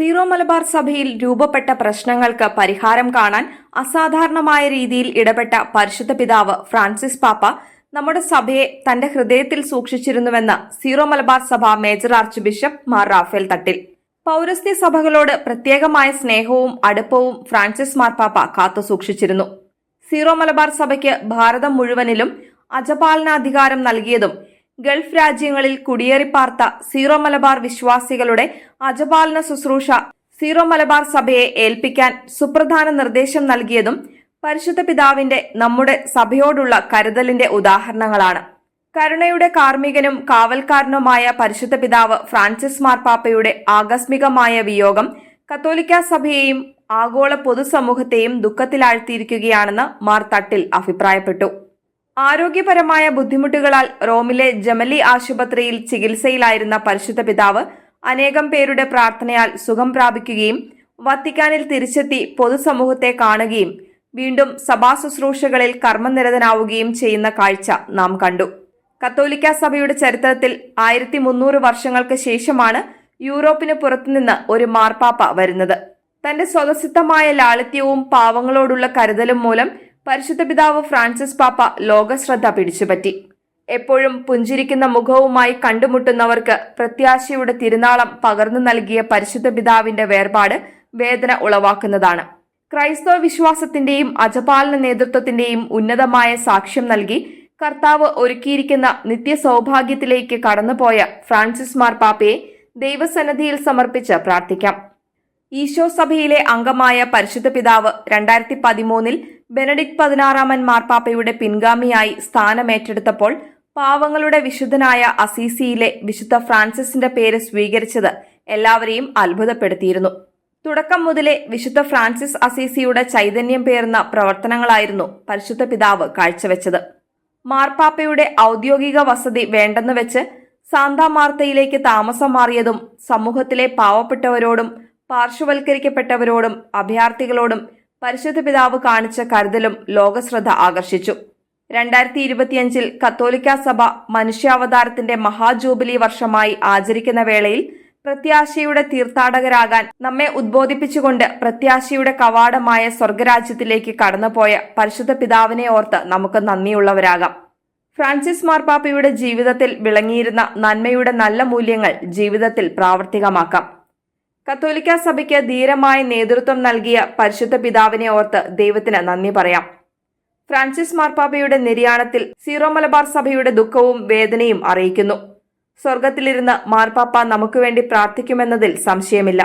Zero Malabar സഭയിൽ രൂപപ്പെട്ട പ്രശ്നങ്ങൾക്ക് പരിഹാരം കാണാൻ അസാധാരണമായ രീതിയിൽ ഇടപെട്ട പരിശുദ്ധ പിതാവ് ഫ്രാൻസിസ് പാപ്പ നമ്മുടെ സഭയെ തന്റെ ഹൃദയത്തിൽ സൂക്ഷിച്ചിരുന്നുവെന്ന് സീറോ മലബാർ സഭ major archbishop Mar Raphael Thattil. പൗരസ്ത്യ സഭകളോട് പ്രത്യേകമായ സ്നേഹവും അടുപ്പവും ഫ്രാൻസിസ് മാർപ്പാപ്പ കാത്തു സൂക്ഷിച്ചിരുന്നു. സീറോ മലബാർ സഭയ്ക്ക് ഭാരതം മുഴുവനിലും അജപാലനാധികാരം നൽകിയതും ഗൾഫ് രാജ്യങ്ങളിൽ കുടിയേറിപ്പാർത്ത സീറോ മലബാർ വിശ്വാസികളുടെ അജപാലന ശുശ്രൂഷ സീറോ മലബാർ സഭയെ ഏൽപ്പിക്കാൻ സുപ്രധാന നിർദ്ദേശം നൽകിയതും പരിശുദ്ധ പിതാവിന്റെ നമ്മുടെ സഭയോടുള്ള കരുതലിന്റെ ഉദാഹരണങ്ങളാണ്. കരുണയുടെ കാർമ്മികനും കാവൽക്കാരനുമായ പരിശുദ്ധ പിതാവ് ഫ്രാൻസിസ് മാർപ്പാപ്പയുടെ ആകസ്മികമായ വിയോഗം കത്തോലിക്ക സഭയെയും ആഗോള പൊതുസമൂഹത്തെയും ദുഃഖത്തിലാഴ്ത്തിയിരിക്കുകയാണെന്ന് മാർ തട്ടിൽ അഭിപ്രായപ്പെട്ടു. ആരോഗ്യപരമായ ബുദ്ധിമുട്ടുകളാൽ റോമിലെ ജമലി ആശുപത്രിയിൽ ചികിത്സയിലായിരുന്ന പരിശുദ്ധ പിതാവ് അനേകം പേരുടെ പ്രാർത്ഥനയാൽ സുഖം പ്രാപിക്കുകയും വത്തിക്കാനിൽ തിരിച്ചെത്തി പൊതുസമൂഹത്തെ കാണുകയും വീണ്ടും സഭാ ശുശ്രൂഷകളിൽ കർമ്മനിരതനാവുകയും ചെയ്യുന്ന കാഴ്ച നാം കണ്ടു. കത്തോലിക്ക സഭയുടെ ചരിത്രത്തിൽ ആയിരത്തി മുന്നൂറ് വർഷങ്ങൾക്ക് ശേഷമാണ് യൂറോപ്പിന് പുറത്തുനിന്ന് ഒരു മാർപ്പാപ്പ വരുന്നത്. തന്റെ സ്വതസിദ്ധമായ ലാളിത്യവും പാവങ്ങളോടുള്ള കരുതലും മൂലം പരിശുദ്ധ പിതാവ് ഫ്രാൻസിസ് പാപ്പ ലോകശ്രദ്ധ പിടിച്ചുപറ്റി. എപ്പോഴും പുഞ്ചിരിക്കുന്ന മുഖവുമായി കണ്ടുമുട്ടുന്നവർക്ക് പ്രത്യാശയുടെ തിരുനാളം പകർന്നു നൽകിയ പരിശുദ്ധ പിതാവിന്റെ വേർപാട് വേദന ഉളവാക്കുന്നതാണ്. ക്രൈസ്തവ വിശ്വാസത്തിന്റെയും അജപാലന നേതൃത്വത്തിന്റെയും ഉന്നതമായ സാക്ഷ്യം നൽകി കർത്താവ് ഒരുക്കിയിരിക്കുന്ന നിത്യ സൗഭാഗ്യത്തിലേക്ക് കടന്നുപോയ ഫ്രാൻസിസ് മാർ മാർപ്പാപ്പയെ ദൈവസന്നദ്ധിയിൽ സമർപ്പിച്ച് പ്രാർത്ഥിക്കാം. ഈശോ സഭയിലെ അംഗമായ പരിശുദ്ധ പിതാവ് രണ്ടായിരത്തി പതിമൂന്നിൽ ബെനഡിക്ട് പതിനാറാമൻ മാർപ്പാപ്പയുടെ പിൻഗാമിയായി സ്ഥാനമേറ്റെടുത്തപ്പോൾ പാവങ്ങളുടെ വിശുദ്ധനായ അസീസിയിലെ വിശുദ്ധ ഫ്രാൻസിസിന്റെ പേര് സ്വീകരിച്ചത് എല്ലാവരെയും അത്ഭുതപ്പെടുത്തിയിരുന്നു. തുടക്കം മുതലേ വിശുദ്ധ ഫ്രാൻസിസ് അസീസിയുടെ ചൈതന്യം പേർന്ന പ്രവർത്തനങ്ങളായിരുന്നു പരിശുദ്ധ പിതാവ് കാഴ്ചവെച്ചത്. മാർപ്പാപ്പയുടെ ഔദ്യോഗിക വസതി വേണ്ടെന്ന് വെച്ച് സാന്താ മാർത്തയിലേക്ക് താമസം മാറിയതും സമൂഹത്തിലെ പാവപ്പെട്ടവരോടും പാർശ്വവൽക്കരിക്കപ്പെട്ടവരോടും അഭയാർത്ഥികളോടും പരിശുദ്ധ പിതാവ് കാണിച്ച കരുതലും ലോകശ്രദ്ധ ആകർഷിച്ചു. രണ്ടായിരത്തി ഇരുപത്തിയഞ്ചിൽ കത്തോലിക്ക സഭ മനുഷ്യാവതാരത്തിന്റെ മഹാജൂബിലി വർഷമായി ആചരിക്കുന്ന വേളയിൽ പ്രത്യാശയുടെ തീർത്ഥാടകരാകാൻ നമ്മെ ഉദ്ബോധിപ്പിച്ചുകൊണ്ട് പ്രത്യാശയുടെ കവാടമായ സ്വർഗരാജ്യത്തിലേക്ക് കടന്നുപോയ പരിശുദ്ധ പിതാവിനെ ഓർത്ത് നമുക്ക് നന്ദിയുള്ളവരാകാം. ഫ്രാൻസിസ് മാർപ്പാപ്പയുടെ ജീവിതത്തിൽ വിളങ്ങിയിരുന്ന നന്മയുടെ നല്ല മൂല്യങ്ങൾ ജീവിതത്തിൽ പ്രാവർത്തികമാക്കാം. കത്തോലിക്ക സഭയ്ക്ക് ധീരമായ നേതൃത്വം നൽകിയ പരിശുദ്ധ പിതാവിനെ ഓർത്ത് ദൈവത്തിന് നന്ദി പറയാം. ഫ്രാൻസിസ് മാർപ്പാപ്പയുടെ നിര്യാണത്തിൽ സീറോ മലബാർ സഭയുടെ ദുഃഖവും വേദനയും അറിയിക്കുന്നു. സ്വർഗത്തിലിരുന്ന് മാർപ്പാപ്പ നമുക്ക് വേണ്ടി പ്രാർത്ഥിക്കുമെന്നതിൽ സംശയമില്ല.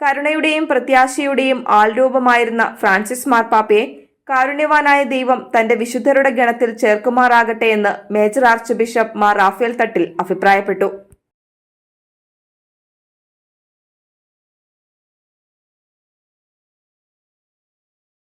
കരുണയുടെയും പ്രത്യാശയുടെയും ആൾരൂപമായിരുന്ന ഫ്രാൻസിസ് മാർപ്പാപ്പയെ കാരുണ്യവാനായ ദൈവം തന്റെ വിശുദ്ധരുടെ ഗണത്തിൽ ചേർക്കുമാറാകട്ടെ എന്ന് major archbishop Mar Raphael Thattil അഭിപ്രായപ്പെട്ടു.